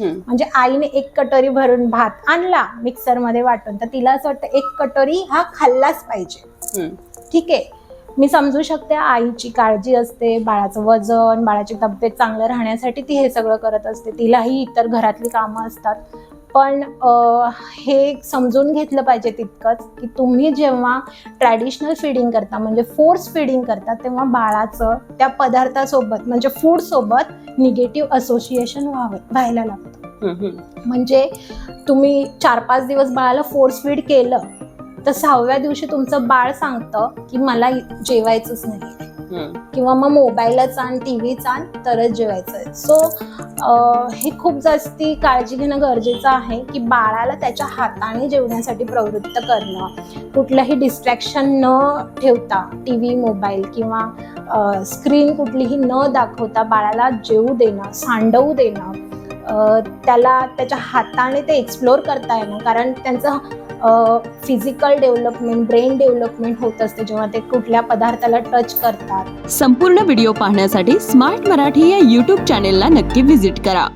म्हणजे आईने एक कटोरी भरून भात आणला मिक्सरमध्ये वाटून तर तिला असं वाटतं एक कटोरी हा खाल्लाच पाहिजे. ठीक आहे. मी समजू शकते आईची काळजी असते बाळाचं वजन बाळाची तब्येत चांगलं राहण्यासाठी ती हे सगळं करत असते. तिलाही इतर घरातली कामं असतात. पण हे समजून घेतलं पाहिजे तितकंच की तुम्ही जेव्हा ट्रॅडिशनल फिडिंग करता म्हणजे फोर्स फिडिंग करता तेव्हा बाळाचं त्या पदार्थासोबत म्हणजे फूडसोबत निगेटिव्ह असोसिएशन व्हावं व्हायला लागतं. म्हणजे तुम्ही चार पाच दिवस बाळाला फोर्स फीड केलं तर सहाव्या दिवशी तुमचं बाळ सांगतं की मला जेवायचंच नाही. किंवा मग मोबाईलच आण टीव्हीच आण तरच जेवायचं आहे. सो हे खूप जास्ती काळजी घेणं गरजेचं आहे की बाळाला त्याच्या हाताने जेवण्यासाठी प्रवृत्त करणं. कुठलंही डिस्ट्रॅक्शन न ठेवता टी व्ही मोबाईल किंवा स्क्रीन कुठलीही न दाखवता बाळाला जेवू देणं सांडवू देणं त्याला त्याच्या हाताने ते एक्सप्लोर करता येणं. कारण त्यांचं फिजिकल डेव्हलपमेंट ब्रेन डेव्हलपमेंट होत असते जेव्हा ते कुठल्या पदार्थाला टच करतात. संपूर्ण व्हिडिओ पाहण्यासाठी स्मार्ट मराठी या यूट्यूब चॅनेलला नक्की व्हिजिट करा.